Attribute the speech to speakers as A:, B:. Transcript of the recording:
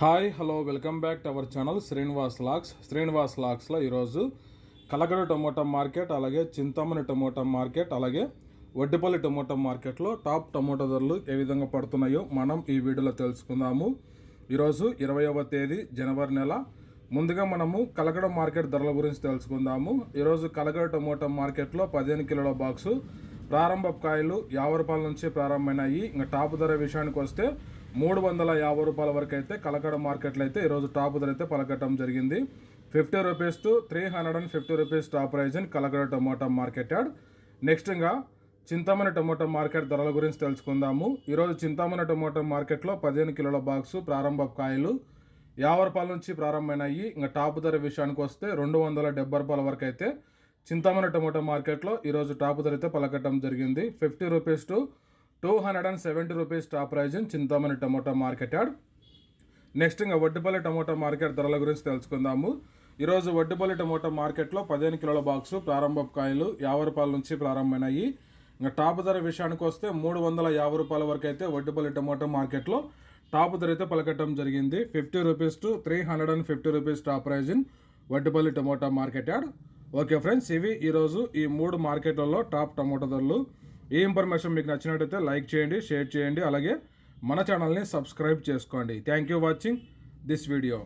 A: Hi hello welcome back to our channel Srinivas lakhs Srinivas లాక్స్లో ఈరోజు Kalakada tomato market అలాగే Chintamani tomato market అలాగే వడ్డిపల్లి టమోటా మార్కెట్లో టాప్ టమోటా ధరలు ఏ విధంగా పడుతున్నాయో మనం ఈ వీడియోలో తెలుసుకుందాము. ఈరోజు ఇరవైవ తేదీ జనవరి నెల. ముందుగా మనము కలగడ మార్కెట్ ధరల గురించి తెలుసుకుందాము. ఈరోజు కలగడ టమోటా మార్కెట్లో పదిహేను కిలోల బాక్సు ప్రారంభ కాయలు యాభై రూపాయల నుంచి ప్రారంభమైనాయి. ఇంకా టాప్ ధర విషయానికి వస్తే మూడు వందల యాభై రూపాయల వరకు అయితే కలకడ మార్కెట్లో అయితే ఈరోజు టాప్ ధర అయితే పలకటం జరిగింది. Fifty rupees to three hundred and fifty rupees top price in Kalakada tomato market yard. Next ఇంకా చింతామణి టమోటా మార్కెట్ ధరల గురించి తెలుసుకుందాము. ఈరోజు చింతామణి టమోటా మార్కెట్లో పదిహేను కిలోల బాక్సు ప్రారంభ కాయలు యాభై రూపాయల నుంచి ప్రారంభమైనాయి. ఇంకా టాప్ ధర విషయానికి వస్తే రెండు వందల డెబ్బై రూపాయల వరకు అయితే చింతామణి టమోటా మార్కెట్లో ఈరోజు టాప్ ధర అయితే పలకటం జరిగింది. Fifty rupees to two hundred and seventy rupees top price in Chintamani tomato market yard next ఇంకా వడ్డిపల్లి టమోటా మార్కెట్ ధరల గురించి తెలుసుకుందాము. ఈరోజు వడ్డిపల్లి టమోటా మార్కెట్లో పదిహేను కిలోల బాక్సు ప్రారంభ కాయలు యాభై రూపాయల నుంచి ప్రారంభమైనాయి. ఇంకా టాప్ ధర విషయానికి వస్తే మూడు వందల యాభై రూపాయల వరకు అయితే వడ్డిపల్లి టమోటా మార్కెట్లో టాప్ ధర అయితే పలకటం జరిగింది. Fifty rupees to three hundred and fifty rupees top price in Vaddipalli tomato market yard okay friends ఇవి ఈరోజు ఈ మూడు మార్కెట్లలో టాప్ టమోటా ధరలు. ఈ ఇన్ఫర్మేషన్ మీకు నచ్చినట్టయితే లైక్ చేయండి షేర్ చేయండి. అలాగే మన ఛానల్ని సబ్స్క్రైబ్ చేసుకోండి. Thank you watching this video